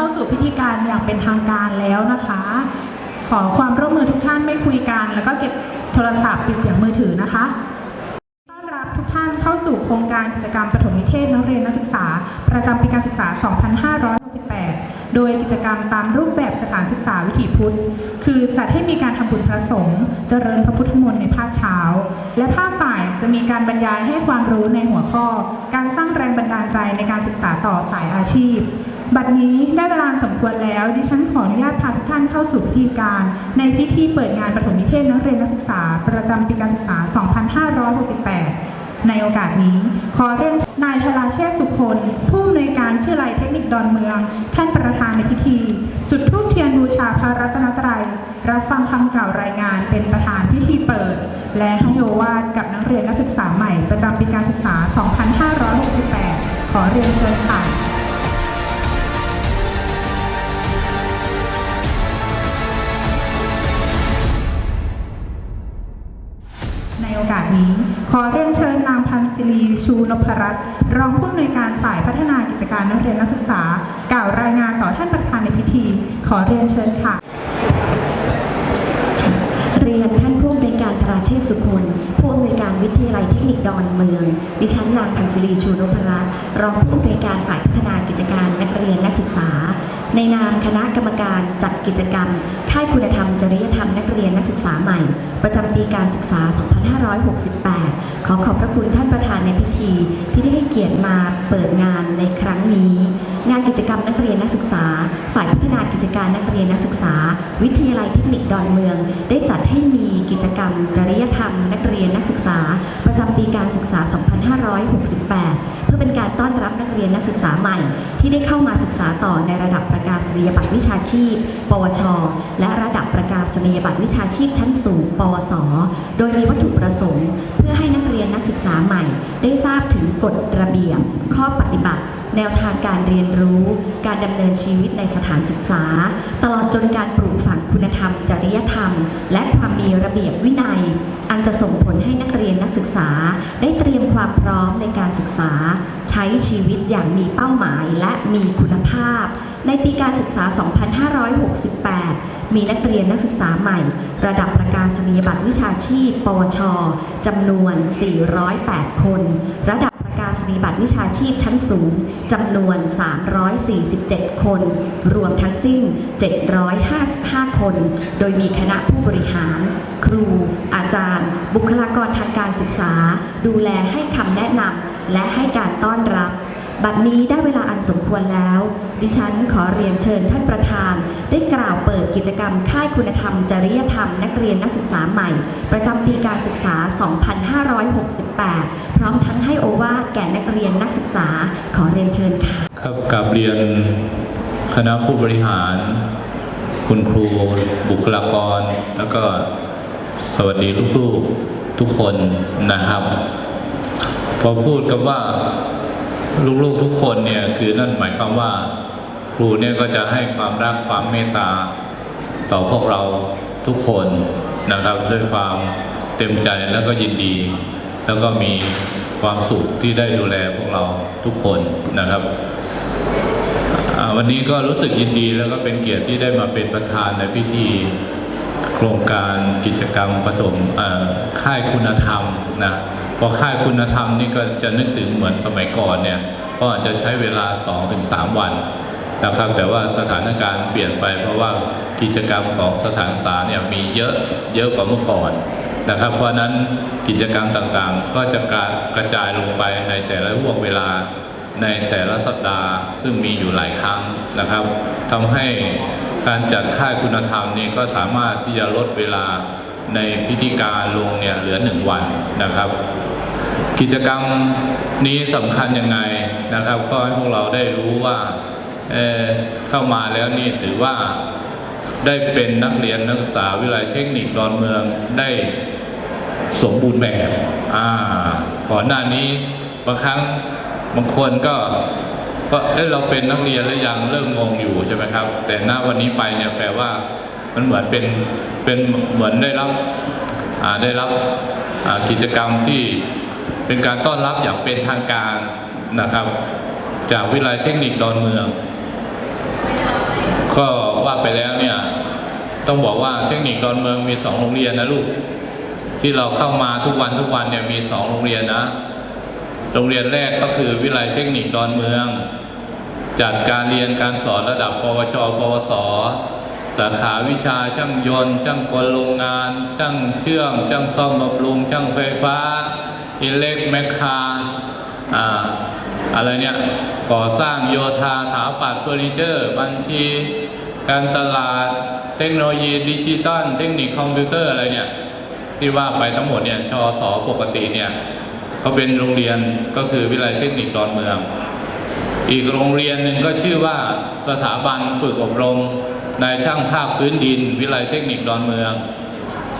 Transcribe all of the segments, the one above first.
เข้าสู่พิธีการอย่างเป็นทางการแล้วนะคะ ขอความร่วมมือทุกท่านไม่คุยกัน แล้วก็เก็บโทรศัพท์ปิดเสียงมือถือนะคะต้อนรับทุกท่านเข้าสู่โครงการกิจกรรมปฐมนิเทศนักเรียนนักศึกษา ประจำปีการศึกษา 2568 โดยกิจกรรมตามรูปแบบสถานศึกษาวิถีพุทธ คือจัดให้มีการทำบุญพระสงฆ์เจริญพระพุทธมนต์ในภาคเช้า และภาคบ่ายจะมีการบรรยายให้ความรู้ในหัวข้อ การสร้างแรงบันดาลใจในการศึกษาต่อสายอาชีพ บัดนี้ได้เวลาสมควรแล้ว ดิฉันขออนุญาตพาทุกท่านเข้าสู่พิธีการ ในพิธีเปิดงานปฐมนิเทศนักเรียนนักศึกษา ประจำปีการศึกษา 2568 ในโอกาสนี้ ขอเรียนนายธราเชษฐ์สุคนผู้อำนวยการชื่อไรเทคนิคดอนเมือง ท่านประธานในพิธี จุดธูปเทียนบูชาพระรัตนตรัย รับฟังคำกล่าวรายงานเป็นประธานพิธีเปิด และให้โอวาทกับนักเรียนนักศึกษาใหม่ประจำปีการศึกษา 2568 ขอเรียนเชิญค่ะ นี้ ขอเรียนเชิญนางพันศิรีชูนพรัตน์รองผู้อำนวยการฝ่ายพัฒนากิจการนักเรียนนักศึกษา กล่าวรายงานต่อท่านประธานในพิธี ขอเรียนเชิญค่ะ เรียนท่านผู้อำนวยการธราเชษฐ์สุคนผู้อำนวยการวิทยาลัยเทคนิคดอนเมือง ดิฉันนางพันศิรีชูนพรัตน์รองผู้อำนวยการฝ่ายพัฒนากิจการนักเรียนนักศึกษา ในนามคณะกรรมการจัดกิจกรรม ค่ายคุณธรรม จริยธรรมนักเรียนนักศึกษาใหม่ ประจำปีการศึกษา 2568 ขอขอบพระคุณท่านประธานในพิธี ที่ได้ให้เกียรติมาเปิดงานในครั้งนี้ งานกิจกรรมนักเรียนนักศึกษา ฝ่ายพัฒนากิจการนักเรียนนักศึกษา วิทยาลัยเทคนิคดอนเมือง ได้จัดให้มีกิจกรรม จริยธรรม นักเรียนนักศึกษา ประจำปีการศึกษา 2568 เพื่อเป็นกา รต้อนรับนักเรียนนักศึกษาใหม่ ที่ได้เข้ามาศึกษาต่อในระดับประกาศนียบัตรวิชาชีพ ปวช และระดับประกาศนียบัตรวิชาชีพชั้นสูง ปวส โดยมีวัตถุประสงค์ เพื่อให้นักเรียนนักศึกษาใหม่ ได้ทราบถึงกฎระเบียบ ข้อปฏิบัติ แนวทางการเรียนรู้ การดำเนินชีวิตในสถานศึกษา ตลอดจนการปลูกฝัง คุณธรรม จริยธรรม และความมีระเบียบวินัย อันจะส่งผลให้นักเรียนนักศึกษา ได้เตรียมความพร้อมในการศึกษา ใช้ชีวิตอย่างมีเป้าหมายและมีคุณภาพ ในปีการศึกษา 2568มีนักเรียนนักศึกษาใหม่ ระดับประกาศนียบัตรวิชาชีพ ปวช จำนวน 408 คน ระดับ กาศนีบัตรวิชาชีพชั้นสูงจำนวน 347 คน รวมทั้งสิ้น 755 คน โดยมีคณะผู้บริหาร ครู อาจารย์ บุคลากรทางการศึกษา ดูแลให้คำแนะนำและให้การต้อนรับ บัดนี้ได้เวลาอันสมควรแล้ว ดิฉันขอเรียนเชิญท่านประธาน ได้กล่าวเปิดกิจกรรมค่ายคุณธรรม จริยธรรม นักเรียนนักศึกษาใหม่ ประจำปีการศึกษา 2568 พร้อมทั้งให้โอวาทแก่นักเรียนนักศึกษาขอเรียนเชิญค่ะ ครับกับเรียนคณะผู้บริหาร คุณครู บุคลากร แล้วก็สวัสดีลูกๆทุกคนนะครับ พอพูดกับว่า ลูกๆทุกคนเนี่ยคือนั่นหมายความว่า ครูเนี่ยก็จะให้ความรักความเมตตา ต่อพวกเราทุกคนนะครับ ด้วยความเต็มใจแล้วก็ยินดี แล้วก็มีความสุขที่ได้ดูแลพวกเราทุกคนนะครับวันนี้ก็รู้สึกยินดีแล้วก็เป็นเกียรติที่ได้มาเป็นประธานในพิธีโครงการกิจกรรมผสมค่ายคุณธรรมนะ พอค่ายคุณธรรมนี่ก็จะนึกถึงเหมือนสมัยก่อนเนี่ยก็อาจจะใช้เวลา 2-3 วันนะครับ แต่ว่าสถานการณ์เปลี่ยนไปเพราะว่ากิจกรรมของสถานศึกษาเนี่ยมีเยอะเยอะกว่าเมื่อก่อนนะครับ เพราะนั้นกิจกรรมต่างๆ ก็จะกระกระจายลงไปในแต่ละห่วงเวลาในแต่ละสัปดาห์ ซึ่งมีอยู่หลายครั้งนะครับทำให้การจัดค่ายคุณธรรมนี้ก็สามารถที่จะลดเวลาในพิธีการลงเนี่ยเหลือหนึ่งวันนะครับ กิจกรรมนี้สำคัญยังไงนะครับ ก็ให้พวกเราได้รู้ว่าเเข้ามาแล้วนี่ถือว่าได้เป็นนักเรียนนักศึกษาวิทยาลัยเทคนิคดอนเมืองได้สมบูรณ์แบบอ่าก่อนหน้านี้บางครั้งบางคนก็ก็เอ้เราเป็นนักเรียนแล้วยังเริ่มงงอยู่ใช่ไหมครับ แต่ณวันนี้ไปเนี่ยแปลว่ามันเหมือนเป็นเป็นเหมือนได้รับอ่าได้รับกิจกรรมที่ เป็นการต้อนรับอย่างเป็นทางการนะครับ จากวิทยาลัยเทคนิคดอนเมือง ก็ว่าไปแล้วเนี่ยต้องบอกว่าเทคนิคดอนเมืองมีสองโรงเรียนนะลูกที่เราเข้ามาทุกวันทุกวันเนี่ยมีสองโรงเรียนนะ โรงเรียนแรกก็คือวิไลเทคนิคดอนเมือง จัดการเรียนการสอนระดับปวช ปวส สาขาวิชาช่างยนต์ ช่างกลโรงงาน ช่างเชื่อม ช่างซ่อมบำรุง ช่างไฟฟ้า อิเล็กแมคคาอ่าอะไรเนี่ยก่อสร้างโยธาถาปัดเฟอร์นิเจอร์ บัญชี การตลาด เทคโนโลยีดิจิตอลเทคนิคคอมพิวเตอร์อะไรเนี่ยที่ว่าไปทั้งหมดเนี่ยชอสอปกติเนี่ยเขาเป็นโรงเรียนก็คือวิทยาลัยเทคนิคดอนเมือง อีกโรงเรียนหนึ่งก็ชื่อว่าสถาบันฝึกอบรมนายช่างภาคพื้นดิน วิทยาลัยเทคนิคดอนเมือง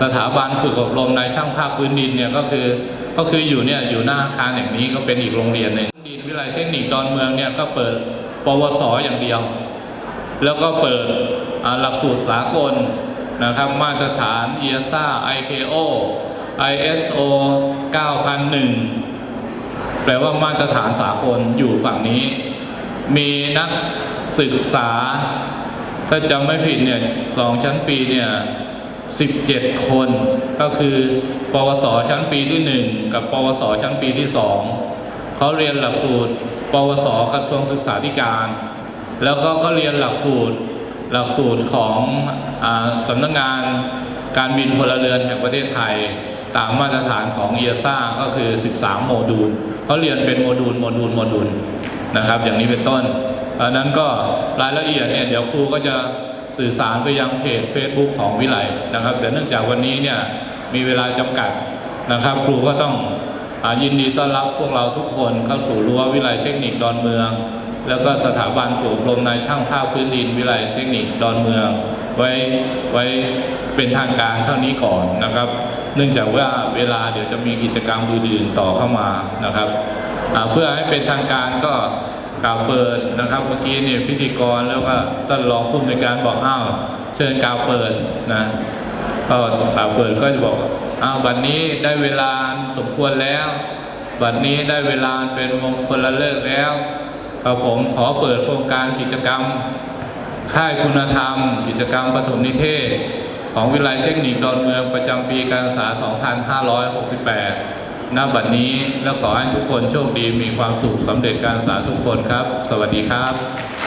สถาบันฝึกอบรมนายช่างภาคพื้นดินเนี่ยก็คือ ก็คืออยู่เนี่ยอยู่หน้าอาคารอย่งนี้ก็เป็นอีกโรงเรียนหนึ่งดินวิทยาลัยเทคนิคดอนเมืองเนี่ยก็เปิดปวสอย่างเดียว แล้วก็เปิดหลักสูตรสากลนะครับมาตรฐาน EASA IKO ISO 9001 แปลว่ามาตรฐานสากลอยู่ฝั่งนี้ มีนักศึกษา ถ้าจำไม่ผิดเนี่ยสองชั้นปีเนี่ย 17 คน ก็คือปวสชั้นปีที่ 1 กับปวสชั้นปีที่ 2เขาเรียนหลักสูตร ปวสกระทรวงศึกษาธิการ แล้วก็ก็เรียนหลักสูตรหลักสูตรของอาสำนักงานการบินพลเรือนแห่งประเทศไทยตามมาตรฐานของเอียซ่าก็คือ 13 โมดูลเขาเรียนเป็นโมดูลโมดูลโมดูลนะครับ อย่างนี้เป็นต้นอันนั้นก็รายละเอียดเนี่ยเดี๋ยวครูก็จะ สื่อสารไปยังเพจ Facebook ของวิไลนะครับ แต่เนื่องจากวันนี้เนี่ยมีเวลาจำกัดนะครับ ครูก็ต้องอยินดีต้อนรับพวกเราทุกคนเข้าสู่รั้ววิไลเทคนิคดอนเมือง แล้วก็สถาบันฝึกอบรมนายช่างภาคพื้นดินวิไลเทคนิคดอนเมือง ไว้ไว้เป็นทางการเท่านี้ก่อนนะครับ เนื่องจากว่าเวลาเดี๋ยวจะมีกิจกรรมอื่นๆต่อเข้ามานะครับเพื่อให้เป็นทางการก็ กล่าวเปิดนะครับเมื่อกี้เนี่ยพิธีกรแล้วก็ท่านรองผู้อำนวยการบอกอ้าวเชิญกล่าวเปิดนะก็กล่าวเปิดก็จะบอกอ้าวบัดนนี้ได้เวลาสมควรแล้ว บัดนี้ได้เวลาเป็นมงคลละเลิกแล้วครับผมขอเปิดโครงการกิจกรรม ค่ายคุณธรรม กิจกรรมปฐมนิเทศ ของวิทยาลัยเทคนิคดอนเมืองประจำปีการศึกษา 2568 ณบัดนี้และขอให้ทุกคนโชคดีมีความสุขสำเร็จการศึกษาทุกคนครับ สวัสดีครับ